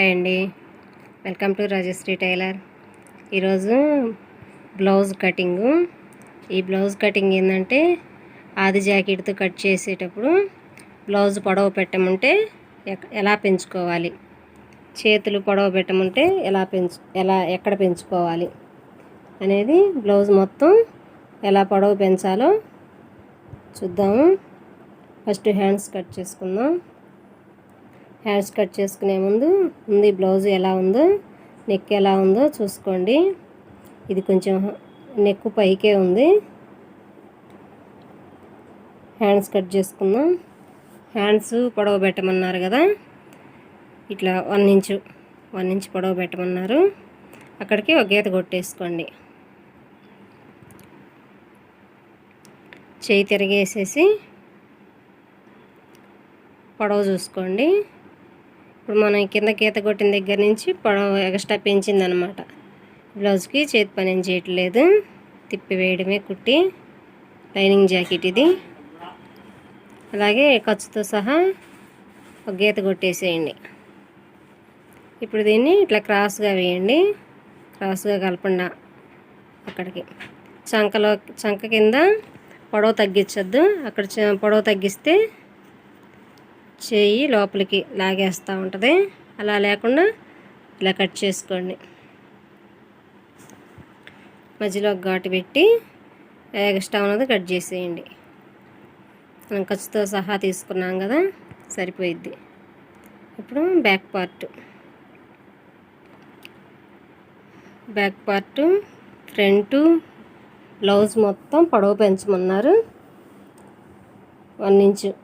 Hi అండి. Welcome to Rajashree tailor. ఈరోజు blouse cutting. ఈ బ్లౌజ్ కటింగ్ ఏంటంటే ఆది జాకెట్తో కట్ చేసేటప్పుడు బ్లౌజ్ పొడవు పెట్టమంటే ఎక్- ఎలా పెంచుకోవాలి? చేతులు పొడవు పెట్టమంటే ఎలా పెంచు ఎలా ఎక్కడ పెంచుకోవాలి? అనేది బ్లౌజ్ మొత్తం ఎలా పొడవు పెంచాలో చూద్దాము. ఫస్ట్ హ్యాండ్స్ కట్ చేసుకుందాం. హ్యాండ్స్ కట్ చేసుకునే ముందు ఉంది బ్లౌజ్ ఎలా ఉందో నెక్ ఎలా ఉందో చూసుకోండి. ఇది కొంచెం నెక్ పైకే ఉంది. హ్యాండ్స్ కట్ చేసుకుందాం. హ్యాండ్స్ పొడవ పెట్టమన్నారు కదా ఇట్లా వన్ ఇంచు వన్ ఇంచ్ పొడవ పెట్టమన్నారు. అక్కడికి ఒక గీత కొట్టేసుకోండి. చేయి తిరిగేసేసి పొడవ చూసుకోండి. ఇప్పుడు మనం కింద గీత కొట్టిన దగ్గర నుంచి పొడవు ఎక్స్ట్రా పెంచిందనమాట బ్లౌజ్కి చేతి పని ఏం చేయట్లేదు. తిప్పి వేయడమే కుట్టి లైనింగ్ జాకెట్ ఇది. అలాగే ఖర్చుతో సహా ఒక గీత కొట్టేసేయండి. ఇప్పుడు దీన్ని ఇట్లా క్రాస్గా వేయండి. క్రాస్గా కలపండా అక్కడికి. చంకలో చంక కింద పొడవు తగ్గించొద్దు. అక్కడ చ- పొడవు తగ్గిస్తే చేయి లోపలికి లాగేస్తూ ఉంటుంది. అలా లేకుండా ఇలా కట్ చేసుకోండి. మధ్యలో ఘాటు పెట్టి ఎక్స్ట్రా ఉన్నది కట్ చేసేయండి. మనం ఖర్చుతో సహా తీసుకున్నాం కదా సరిపోయిద్ది. ఇప్పుడు back part. Back part front blouse మొత్తం పొడవు పెంచమన్నారు. One inch.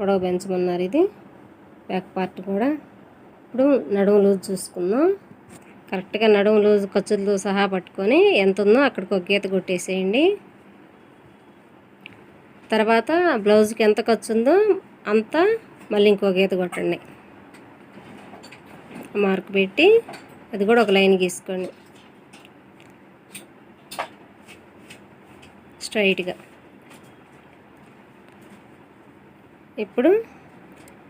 పొడవు పెంచమన్నారు ఇది. బ్యాక్ పార్ట్ కూడా. ఇప్పుడు నడుము లూజ్ చూసుకుందాం. కరెక్ట్గా నడుము లూజ్ ఖర్చులతో సహా పట్టుకొని ఎంత ఉందో అక్కడికి ఒక గీత కొట్టేసేయండి. తర్వాత బ్లౌజ్కి ఎంత ఖర్చు ఉందో అంత మళ్ళీ ఇంకో గీత కొట్టండి. మార్క్ పెట్టి అది కూడా ఒక లైన్ గీసుకోండి. స్ట్రైట్గా ఇప్పుడు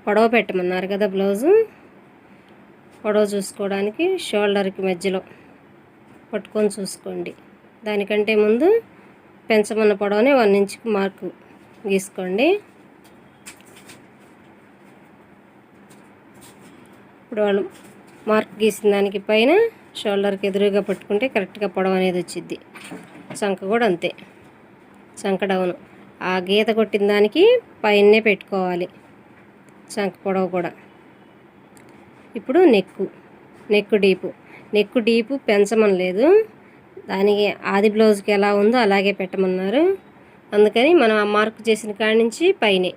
పొడవ పెట్టమన్నారు కదా బ్లౌజు. పొడవ చూసుకోవడానికి షోల్డర్కి మధ్యలో పట్టుకొని చూసుకోండి. దానికంటే ముందు పెంచమన్న పొడవని వన్ ఇంచ్కి మార్కు గీసుకోండి. ఇప్పుడు వాళ్ళు మార్క్ గీసిన దానికి పైన షోల్డర్కి ఎదురుగా పట్టుకుంటే కరెక్ట్గా పొడవ అనేది వచ్చింది చంక కూడా అంతే. చంక డౌను. ఆ గీత కొట్టిన దానికి పైనే పెట్టుకోవాలి. చంక పొడవు కూడా. ఇప్పుడు neck. Neck deep. Neck deep పెంచమని లేదు. దానికి ఆది బ్లౌజ్కి ఎలా ఉందో అలాగే పెట్టమన్నారు. అందుకని మనం ఆ మార్క్ చేసిన కాడి నుంచి పైనే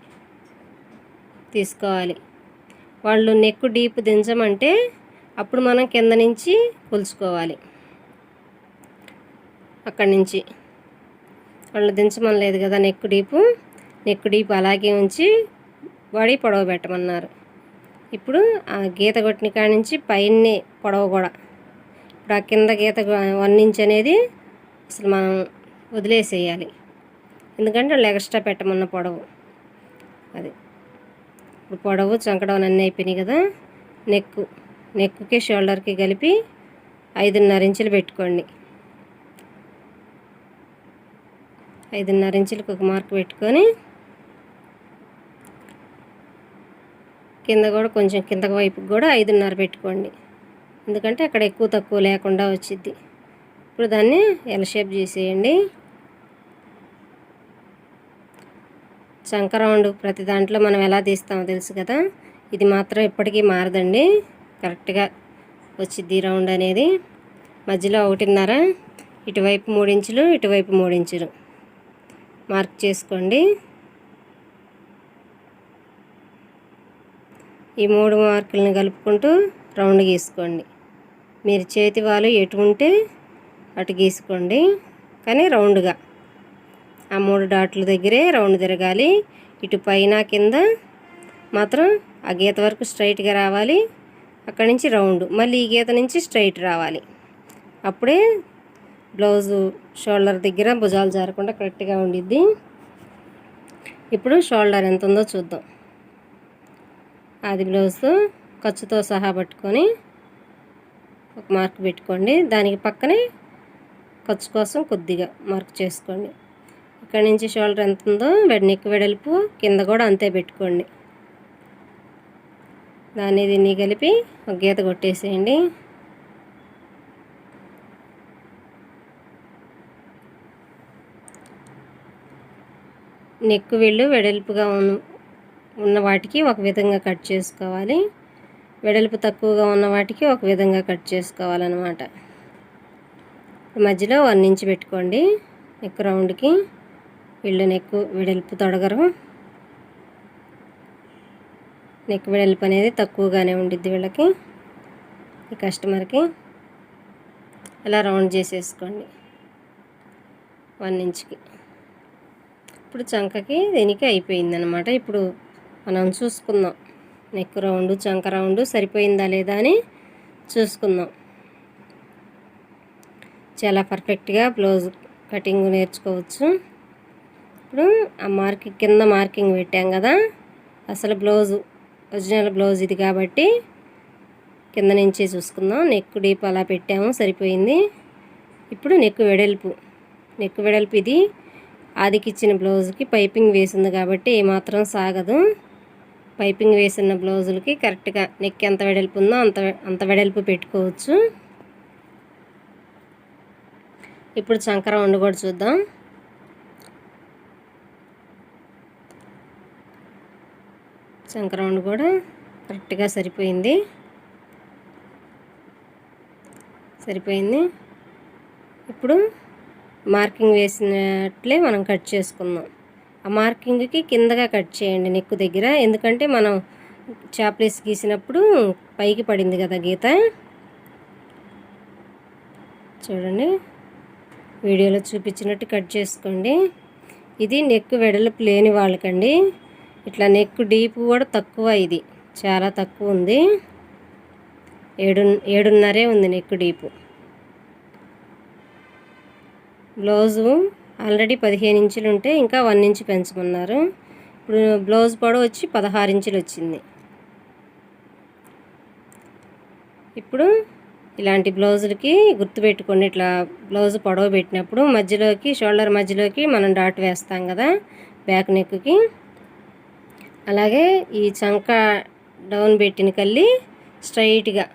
తీసుకోవాలి. వాళ్ళు నెక్కు డీప్ దించమంటే అప్పుడు మనం కింద నుంచి కొలుచుకోవాలి. అక్కడి నుంచి. వాళ్ళు దించమని లేదు కదా నెక్కు డీపు. నెక్కు డీపు అలాగే ఉంచి బాడీ పొడవ పెట్టమన్నారు. ఇప్పుడు ఆ గీత కొట్టిన కాడి నుంచి పైనే పొడవ కూడా ఇప్పుడు ఆ కింద గీత వన్ ఇంచ్ అనేది అసలు మనం వదిలేసేయాలి. ఎందుకంటే వాళ్ళు ఎక్స్ట్రా పెట్టమన్న పొడవు. అది. ఇప్పుడు పొడవు చంకడం అన్నీ అయిపోయినాయి కదా. నెక్కు. నెక్కుకి షోల్డర్కి కలిపి ఐదున్నర ఇంచులు పెట్టుకోండి. ఐదున్నర ఇంచులకు ఒక మార్క్ పెట్టుకొని కింద కూడా కొంచెం కింద వైపుకి కూడా ఐదున్నర పెట్టుకోండి. ఎందుకంటే అక్కడ ఎక్కువ తక్కువ లేకుండా వచ్చింది ఇప్పుడు దాన్ని ఎల్ షేప్ చేసేయండి. చంక రౌండ్ ప్రతి దాంట్లో మనం ఎలా తీస్తామో తెలుసు కదా? ఇది మాత్రం ఎప్పటికీ మారదండి. కరెక్ట్గా వచ్చింది రౌండ్ అనేది. మధ్యలో ఒకటిన్నర ఇటువైపు మూడించులు ఇటువైపు మూడించులు మార్క్ చేసుకోండి. ఈ మూడు మార్కులను కలుపుకుంటూ రౌండ్ గీసుకోండి. మీరు చేతి వాళ్ళు ఎటు ఉంటే అటు గీసుకోండి. కానీ రౌండ్గా. ఆ మూడు డాట్ల దగ్గరే రౌండ్ తిరగాలి. ఇటు పైన కింద మాత్రం ఆ గీత వరకు స్ట్రైట్గా రావాలి. అక్కడి నుంచి రౌండ్. మళ్ళీ ఈ గీత నుంచి స్ట్రైట్ రావాలి. అప్పుడే బ్లౌజు షోల్డర్ దగ్గర భుజాలు జారకుండా కరెక్ట్గా ఉండిద్ది. ఇప్పుడు షోల్డర్ ఎంత ఉందో చూద్దాం. అది బ్లౌజ్ ఖర్చుతో సహా పట్టుకొని ఒక మార్క్ పెట్టుకోండి. దానికి పక్కనే ఖర్చు కోసం కొద్దిగా మార్క్ చేసుకోండి. ఇక్కడ నుంచి షోల్డర్ ఎంత ఉందో నెక్ వెడల్పు కింద కూడా అంతే పెట్టుకోండి. దాన్ని దీన్ని కలిపి ఒక గీత కొట్టేసేయండి. నెక్ వెళ్ళు వెడల్పుగా ఉన్న ఉన్న వాటికి ఒక విధంగా కట్ చేసుకోవాలి. వెడల్పు తక్కువగా ఉన్న వాటికి ఒక విధంగా కట్ చేసుకోవాలన్నమాట. మధ్యలో వన్ ఇంచ్ పెట్టుకోండి. నెక్ రౌండ్కి వీళ్ళు నెక్ వెడల్పు తొడగరు. నెక్ వెడల్పు అనేది తక్కువగానే ఉండిద్ది వీళ్ళకి ఈ కస్టమర్కి. అలా రౌండ్ చేసేసుకోండి. వన్ ఇంచ్కి. ఇప్పుడు చంకకి దీనికి అయిపోయింది అనమాట ఇప్పుడు మనం చూసుకుందాం. నెక్ రౌండ్ చంక రౌండ్ సరిపోయిందా లేదా అని చూసుకుందాం. చాలా పర్ఫెక్ట్గా బ్లౌజ్ కటింగ్ నేర్చుకోవచ్చు. ఇప్పుడు ఆ మార్క్ కింద మార్కింగ్ పెట్టాం కదా. అసలు బ్లౌజ్ ఒరిజినల్ బ్లౌజ్ ఇది కాబట్టి కింద నుంచే చూసుకుందాం. నెక్ డీప్ అలా పెట్టాము సరిపోయింది. ఇప్పుడు నెక్ వెడల్పు. నెక్ వెడల్పు ఇది ఆదికిచ్చిన బ్లౌజ్కి పైపింగ్ వేసింది కాబట్టి ఏమాత్రం సాగదు. పైపింగ్ వేసిన బ్లౌజులకి కరెక్ట్గా నెక్ ఎంత వెడల్పు ఉందో అంత అంత వెడల్పు పెట్టుకోవచ్చు. ఇప్పుడు చంకర వండు కూడా చూద్దాం. చంకర వండు కూడా కరెక్ట్గా సరిపోయింది. సరిపోయింది. ఇప్పుడు మార్కింగ్ వేసినట్లే మనం కట్ చేసుకుందాం. ఆ మార్కింగ్కి కిందగా కట్ చేయండి నెక్కు దగ్గర. ఎందుకంటే మనం చాప్లేస్ గీసినప్పుడు పైకి పడింది కదా గీత. చూడండి. వీడియోలో చూపించినట్టు కట్ చేసుకోండి. ఇది నెక్ వెడల్పు లేని వాళ్ళకండి. ఇట్లా నెక్ డీప్ కూడా తక్కువ ఇది. చాలా తక్కువ ఉంది. ఏడు ఏడున్నరే ఉంది నెక్ డీపు. బ్లౌజు ఆల్రెడీ పదిహేను ఇంచులు ఉంటే ఇంకా వన్ ఇంచ్ పెంచమన్నారు ఇప్పుడు బ్లౌజ్ పొడవు వచ్చి పదహారు ఇంచులు వచ్చింది. ఇప్పుడు ఇలాంటి బ్లౌజులకి గుర్తుపెట్టుకోండి ఇట్లా బ్లౌజ్ పొడవ పెట్టినప్పుడు మధ్యలోకి షోల్డర్ మధ్యలోకి మనం డాట్ వేస్తాం కదా బ్యాక్ నెక్కి. అలాగే ఈ చంక డౌన్ పెట్టిన కల్లి స్ట్రైట్గా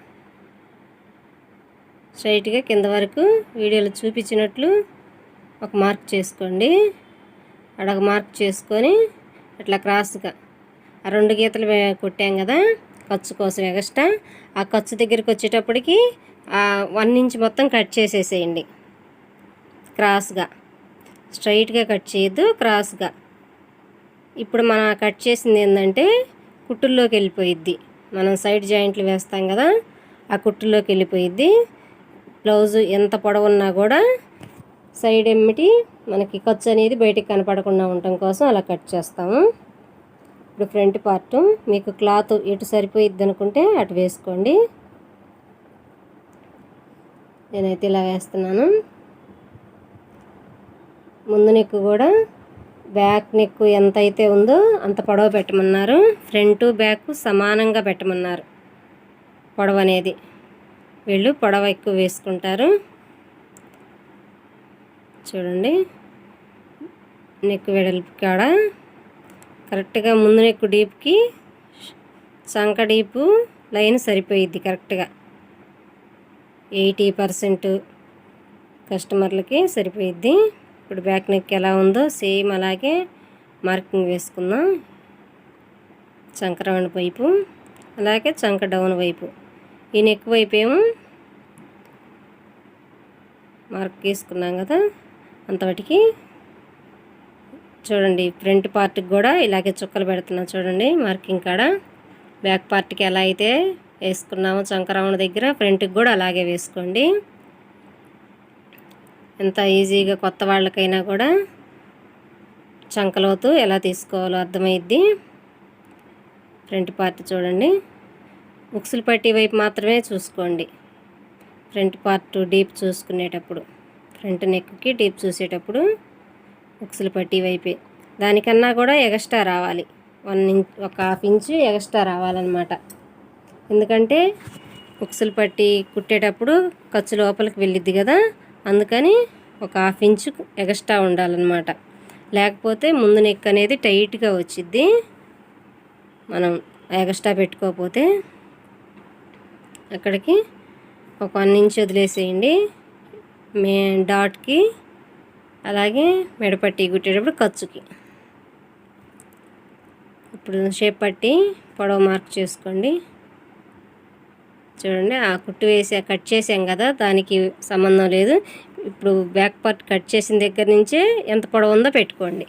స్ట్రైట్గా కింద వరకు వీడియోలో చూపించినట్లు ఒక మార్క్ చేసుకోండి. అడొక మార్క్ చేసుకొని ఇట్లా క్రాస్గా. ఆ రెండు గీతలు కొట్టాం కదా ఖర్చు కోసం ఎగస్ట్రా ఆ ఖర్చు దగ్గరికి వచ్చేటప్పటికి వన్ ఇంచ్ మొత్తం కట్ చేసేసేయండి. క్రాస్గా. స్ట్రైట్గా కట్ చేయొద్దు క్రాస్గా. ఇప్పుడు మనం కట్ చేసింది ఏంటంటే కుట్టుల్లోకి వెళ్ళిపోయిద్ది. మనం సైడ్ జాయింట్లు వేస్తాం కదా ఆ కుట్టుల్లోకి వెళ్ళిపోయిద్ది. బ్లౌజు ఎంత పొడవున్నా కూడా సైడ్ ఎమ్మిటి మనకి ఖర్చు అనేది బయటికి కనపడకుండా ఉండటం కోసం అలా కట్ చేస్తాము. ఇప్పుడు ఫ్రంట్ పార్ట్ మీకు క్లాత్ ఎటు సరిపోయిద్ది అనుకుంటే అటు వేసుకోండి. నేనైతే ఇలా వేస్తున్నాను. ముందు నెక్ కూడా బ్యాక్ నెక్ ఎంత అయితే ఉందో అంత పొడవ పెట్టమన్నారు. ఫ్రంట్ బ్యాక్ సమానంగా పెట్టమన్నారు. పొడవ అనేది వీళ్ళు పొడవ ఎక్కువ వేసుకుంటారు. చూడండి. నెక్ వెడల్పు కాడ. కరెక్ట్గా ముందు నెక్ డీప్కి సంక డీపు లైన్ సరిపోయిద్ది కరెక్ట్గా. ఎయిటీ పర్సెంట్ కస్టమర్లకి సరిపోయిద్ది. ఇప్పుడు బ్యాక్ నెక్ ఎలా ఉందో సేమ్ అలాగే మార్కింగ్ వేసుకుందాం. చంక రౌండ్ వైపు అలాగే చంక డౌన్ వైపు. ఈ నెక్ వైపు ఏమో మార్క్ వేసుకున్నాం కదా. అంతవటికి చూడండి ఫ్రంట్ పార్ట్కి కూడా ఇలాగే చుక్కలు పెడుతున్నా చూడండి మార్కింగ్ కాడ. బ్యాక్ పార్ట్కి ఎలా అయితే వేసుకున్నామో చంకరావణ దగ్గర ఫ్రంట్కి కూడా అలాగే వేసుకోండి. ఎంత ఈజీగా కొత్త వాళ్ళకైనా కూడా చంకలోతు ఎలా తీసుకోవాలో అర్థమైద్ది. ఫ్రంట్ పార్ట్ చూడండి. ముక్సులు పట్టి వైపు మాత్రమే చూసుకోండి. ఫ్రంట్ పార్ట్ డీప్ చూసుకునేటప్పుడు. ఫ్రంట్ నెక్కి టీప్ చూసేటప్పుడు ఉక్సులు పట్టి వైపే. దానికన్నా కూడా ఎగస్ట్రా రావాలి. వన్ ఇంచ్ ఒక హాఫ్ ఇంచు ఎగస్ట్రా రావాలన్నమాట. ఎందుకంటే ఉక్సులు పట్టి కుట్టేటప్పుడు ఖర్చు లోపలికి వెళ్ళిద్ది కదా అందుకని ఒక హాఫ్ ఇంచు ఎగస్ట్రా ఉండాలన్నమాట. లేకపోతే ముందు నెక్ అనేది టైట్గా వచ్చిద్ది. మనం ఎగస్ట్రా పెట్టుకోకపోతే అక్కడికి ఒక వన్ ఇంచ్ వదిలేసేయండి. మే డాట్కి అలాగే మెడపట్టి కుట్టేటప్పుడు ఖర్చుకి. ఇప్పుడు షేప్ పట్టి పొడవు మార్క్ చేసుకోండి. చూడండి ఆ కుట్టు వేసి కట్ చేసాం కదా దానికి సంబంధం లేదు. ఇప్పుడు బ్యాక్ పార్ట్ కట్ చేసిన దగ్గర నుంచే ఎంత పొడవు ఉందో పెట్టుకోండి.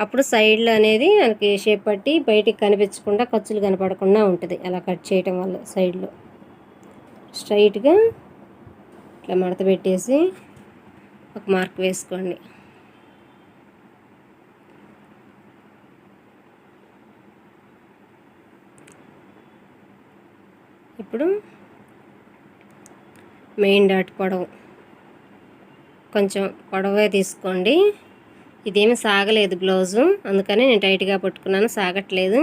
అప్పుడు సైడ్లు అనేది మనకి షేప్ పట్టి బయటికి కనిపించకుండా ఖర్చులు కనపడకుండా ఉంటుంది. అలా కట్ చేయటం వల్ల సైడ్లో. స్ట్రైట్గా ఇట్లా మడత పెట్టేసి ఒక మార్క్ వేసుకోండి. ఇప్పుడు మెయిన్ డాట్ పొడవు. కొంచెం పొడవే తీసుకోండి. ఇదేమి సాగలేదు బ్లౌజు అందుకని నేను టైట్గా పట్టుకున్నాను సాగట్లేదు.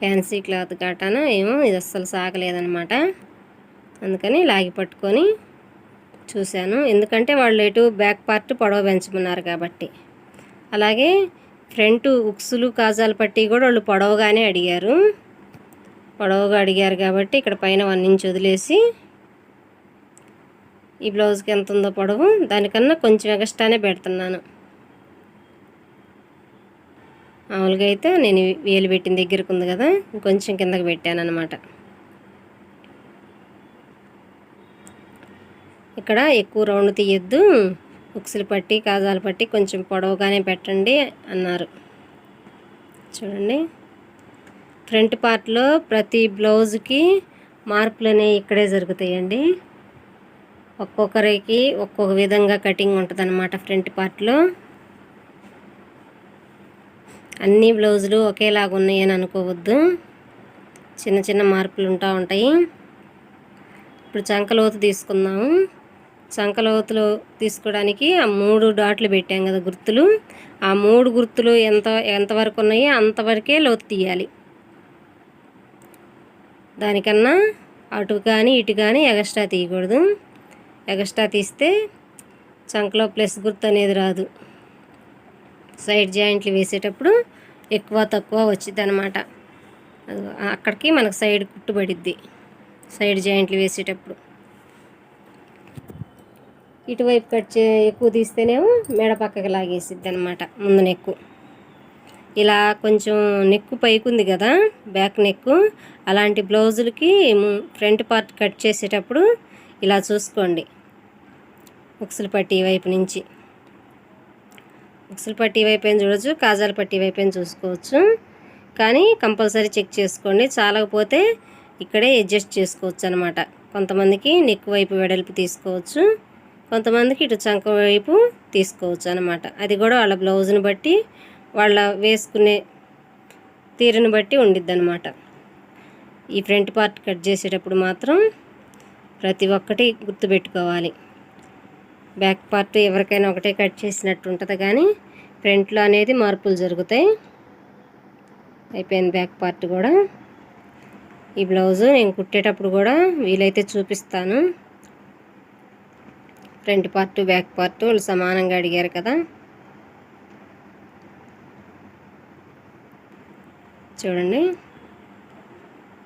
ఫ్యాన్సీ క్లాత్ కాటాన ఏమో ఇది అస్సలు సాగలేదనమాట అందుకని లాగి పట్టుకొని చూశాను. ఎందుకంటే వాళ్ళు ఎటు బ్యాక్ పార్ట్ పొడవ పెంచమన్నారు కాబట్టి. అలాగే ఫ్రంట్ ఉక్సులు కాజాలు పట్టి కూడా వాళ్ళు పొడవగానే అడిగారు. పొడవుగా అడిగారు కాబట్టి ఇక్కడ పైన వన్ ఇంచ్ వదిలేసి ఈ బ్లౌజ్కి ఎంత ఉందో పొడవు దానికన్నా కొంచెం ఎగస్ట్రానే పెడుతున్నాను. మామూలుగా అయితే నేను వేలు పెట్టిన దగ్గరకు ఉంది కదా ఇంకొంచెం కిందకి పెట్టాను అనమాట ఇక్కడ ఎక్కువ రౌండ్ తీయొద్దు. ఉక్సులు పట్టి కాజాలు పట్టి కొంచెం పొడవుగానే పెట్టండి అన్నారు. చూడండి. ఫ్రంట్ పార్ట్లో ప్రతి బ్లౌజ్కి మార్పులు అనేవి ఇక్కడే జరుగుతాయండి. ఒక్కొక్కరికి ఒక్కొక్క విధంగా కటింగ్ ఉంటుంది అనమాట ఫ్రంట్ పార్ట్లో. అన్ని బ్లౌజులు ఒకేలాగా ఉన్నాయని అనుకోవద్దు. చిన్న చిన్న మార్పులు ఉంటా ఉంటాయి. ఇప్పుడు చంకలోతు తీసుకుందాము. చంకలోతులు తీసుకోవడానికి ఆ మూడు డాట్లు పెట్టాం కదా గుర్తులు. ఆ మూడు గుర్తులు ఎంత ఎంతవరకు ఉన్నాయో అంతవరకే లోతు తీయాలి. దానికన్నా అటు కానీ ఇటు కానీ ఎగస్ట్రా తీయకూడదు. ఎగస్ట్రా తీస్తే చంకలో ప్లస్ గుర్తు అనేది రాదు. సైడ్ జాయింట్లు వేసేటప్పుడు ఎక్కువ తక్కువ వచ్చింది అనమాట అక్కడికి మనకు సైడ్ కుట్టుబడిద్ది. సైడ్ జాయింట్లు వేసేటప్పుడు. ఇటువైపు కట్ చే ఎక్కువ తీస్తేనేమో మెడ పక్కకి లాగేసిద్ది అనమాట ముందు నెక్కు. ఇలా కొంచెం నెక్కు పైకుంది కదా బ్యాక్ నెక్కు. అలాంటి బ్లౌజులకి ఫ్రంట్ పార్ట్ కట్ చేసేటప్పుడు ఇలా చూసుకోండి. ఉక్సులు పట్టి వైపు నుంచి. ఉక్సులు పట్టి వైపు అయిన చూడవచ్చు కాజాల పట్టి వైపు అయిన చూసుకోవచ్చు. కానీ కంపల్సరీ చెక్ చేసుకోండి. చాలకపోతే ఇక్కడే అడ్జస్ట్ చేసుకోవచ్చు అనమాట కొంతమందికి నెక్ వైపు వెడల్పు తీసుకోవచ్చు. కొంతమందికి ఇటు చంక వైపు తీసుకోవచ్చు అనమాట అది కూడా వాళ్ళ బ్లౌజ్ని బట్టి వాళ్ళ వేసుకునే తీరుని బట్టి ఉండిద్ది అనమాట ఈ ఫ్రంట్ పార్ట్ కట్ చేసేటప్పుడు మాత్రం ప్రతి ఒక్కటి గుర్తుపెట్టుకోవాలి. బ్యాక్ పార్ట్ ఎవరికైనా ఒకటే కట్ చేసినట్టు ఉంటుంది కానీ ఫ్రంట్లో అనేది మార్పులు జరుగుతాయి. అయిపోయింది బ్యాక్ పార్ట్ కూడా. ఈ బ్లౌజు నేను కుట్టేటప్పుడు కూడా వీలైతే చూపిస్తాను. ఫ్రంట్ పార్ట్ బ్యాక్ పార్ట్ వాళ్ళు సమానంగా అడిగారు కదా. చూడండి.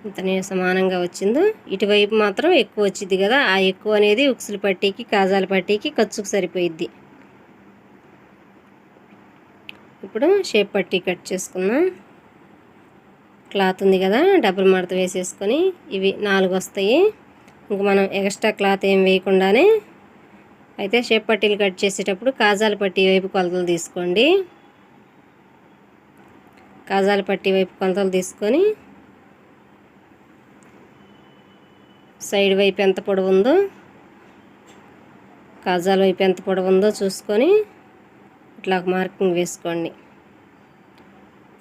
ఇంత సమానంగా వచ్చిందో. ఇటువైపు మాత్రం ఎక్కువ వచ్చింది కదా. ఆ ఎక్కువ అనేది ఉక్సులు పట్టీకి కాజాల పట్టీకి ఖర్చుకు సరిపోయిద్ది. ఇప్పుడు షేప్ పట్టీ కట్ చేసుకుందాం. క్లాత్ ఉంది కదా. డబుల్ మడత వేసేసుకొని ఇవి నాలుగు వస్తాయి. ఇంక మనం ఎక్స్ట్రా క్లాత్ ఏం వేయకుండానే అయితే షేప్ పట్టీలు కట్ చేసేటప్పుడు కాజాల పట్టీ వైపు కొలతలు తీసుకోండి. కాజాల పట్టీ వైపు కొలతలు తీసుకొని సైడ్ వైపు ఎంత పొడవు ఉందో కాజాల వైపు ఎంత పొడవు ఉందో చూసుకొని ఇట్లా మార్కింగ్ వేసుకోండి.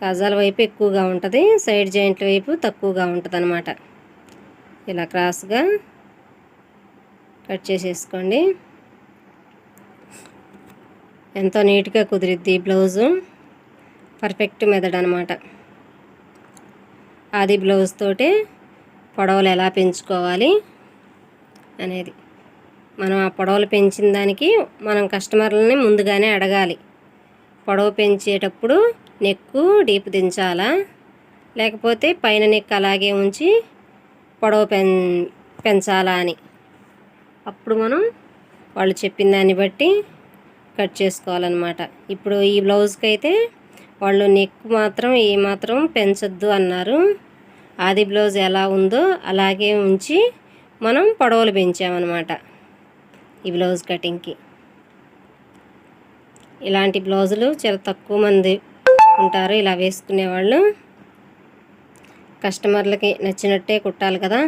కాజాల వైపు ఎక్కువగా ఉంటుంది సైడ్ జాయింట్ల వైపు తక్కువగా ఉంటుంది అనమాట ఇలా క్రాస్గా కట్ చేసేసుకోండి. ఎంతో నీట్గా కుదిరిద్ది బ్లౌజు. పర్ఫెక్ట్ మెథడ్ అనమాట అది బ్లౌజ్ తోటే పొడవలు ఎలా పెంచుకోవాలి అనేది. మనం ఆ పొడవలు పెంచిన దానికి మనం కస్టమర్లని ముందుగానే అడగాలి. పొడవు పెంచేటప్పుడు నెక్కు డీప్ దించాలా? లేకపోతే పైన నెక్ అలాగే ఉంచి పొడవు పెం పెంచాలా అని. అప్పుడు మనం వాళ్ళు చెప్పిన దాన్ని బట్టి కట్ చేసుకోవాలన్నమాట. ఇప్పుడు ఈ బ్లౌజ్కి అయితే వాళ్ళు నెక్ మాత్రం ఏ మాత్రం పెంచొద్దు అన్నారు. ఆది బ్లౌజ్ ఎలా ఉందో అలాగే ఉంచి మనం పొడవలు పెంచామన్నమాట ఈ బ్లౌజ్ కటింగ్కి. ఇలాంటి బ్లౌజులు చాలా తక్కువ మంది ఉంటారు ఇలా వేసుకునేవాళ్ళు. కస్టమర్లకి నచ్చినట్టే కుట్టాలి కదా.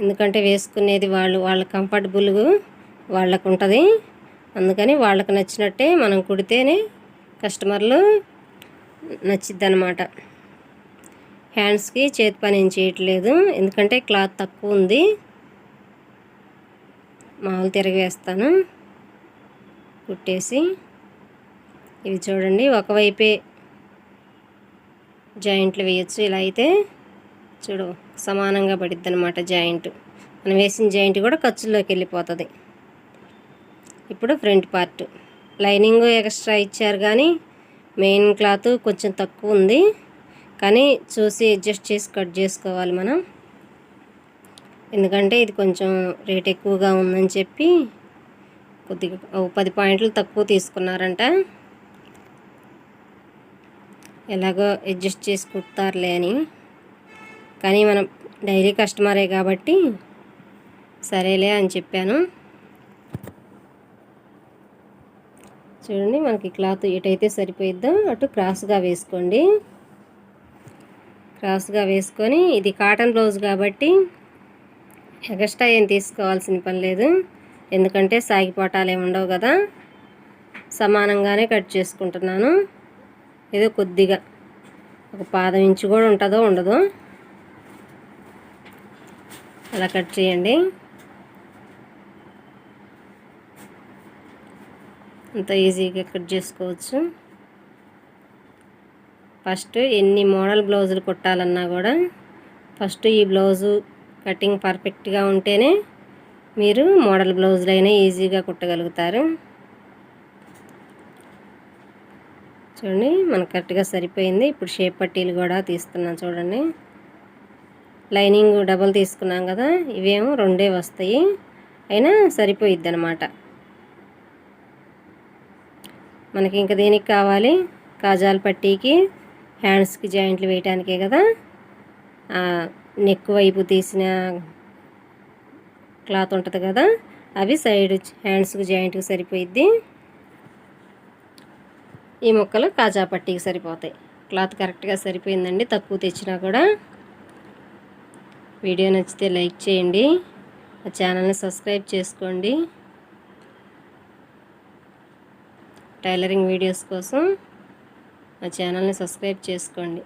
ఎందుకంటే వేసుకునేది వాళ్ళు వాళ్ళ కంఫర్టబుల్గా వాళ్ళకు ఉంటుంది అందుకని వాళ్ళకు నచ్చినట్టే మనం కుడితేనే కస్టమర్లు నచ్చిద్ది అనమాట హ్యాండ్స్కి చేతి పని ఏం చేయట్లేదు. ఎందుకంటే క్లాత్ తక్కువ ఉంది. మామూలు తిరగేస్తాను కుట్టేసి ఇవి చూడండి. ఒకవైపే జాయింట్లు వేయచ్చు. ఇలా అయితే చూడు సమానంగా పడిద్ది అనమాట జాయింట్. మనం వేసిన జాయింట్ కూడా ఖర్చుల్లోకి వెళ్ళిపోతుంది ఇప్పుడు ఫ్రంట్ పార్ట్. లైనింగ్ ఎక్స్ట్రా ఇచ్చారు కానీ మెయిన్ క్లాత్ కొంచెం తక్కువ ఉంది. కానీ చూసి అడ్జస్ట్ చేసి కట్ చేసుకోవాలి మనం. ఎందుకంటే ఇది కొంచెం రేట్ ఎక్కువగా ఉందని చెప్పి కొద్దిగా ఓ పది పాయింట్లు తక్కువ తీసుకున్నారంట. ఎలాగో అడ్జస్ట్ చేసి కుడతారులే అని. కానీ మనం డైలీ కస్టమరే కాబట్టి సరేలే అని చెప్పాను. చూడండి మనకి క్లాత్ ఎటైతే సరిపోయిద్దో అటు క్రాస్గా వేసుకోండి. క్రాస్గా వేసుకొని ఇది కాటన్ బ్లౌజ్ కాబట్టి ఎక్స్ట్రా ఏం తీసుకోవాల్సిన పని లేదు. ఎందుకంటే సాగిపోటాలు ఏమి ఉండవు కదా. సమానంగానే కట్ చేసుకుంటున్నాను. ఏదో కొద్దిగా ఒక పాదం ఇంచు కూడా ఉంటుందో ఉండదో. అలా కట్ చేయండి. అంత ఈజీగా కట్ చేసుకోవచ్చు. ఫస్ట్ ఎన్ని మోడల్ బ్లౌజులు కుట్టాలన్నా కూడా ఫస్ట్ ఈ బ్లౌజు కటింగ్ పర్ఫెక్ట్గా ఉంటేనే మీరు మోడల్ బ్లౌజులు అయినా ఈజీగా కుట్టగలుగుతారు. చూడండి మనకు కరెక్ట్గా సరిపోయింది. ఇప్పుడు షేప్ పట్టీలు కూడా తీస్తున్నాం చూడండి. లైనింగ్ డబల్ తీసుకున్నాం కదా ఇవేమో రెండే వస్తాయి. అయినా సరిపోయిద్ది అనమాట మనకి ఇంకా దేనికి కావాలి? కాజాల పట్టీకి హ్యాండ్స్కి జాయింట్లు వేయటానికే కదా? నెక్ వైపు తీసిన క్లాత్ ఉంటుంది కదా? అవి సైడ్ హ్యాండ్స్కి జాయింట్కి సరిపోయిద్ది. ఈ మొక్కలు కాజా పట్టీకి సరిపోతాయి. క్లాత్ కరెక్ట్గా సరిపోయిందండి. తక్కువ తెచ్చినా కూడా. వీడియో నచ్చితే లైక్ చేయండి. మా ఛానల్ని సబ్స్క్రైబ్ చేసుకోండి. టైలరింగ్ వీడియోస్ కోసం మా ఛానల్ని సబ్స్క్రైబ్ చేసుకోండి.